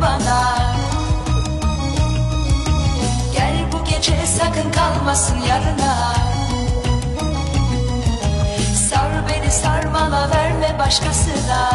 bana. Gel bu gece sakın kalmasın yarına. Sar beni sarmala verme başkasına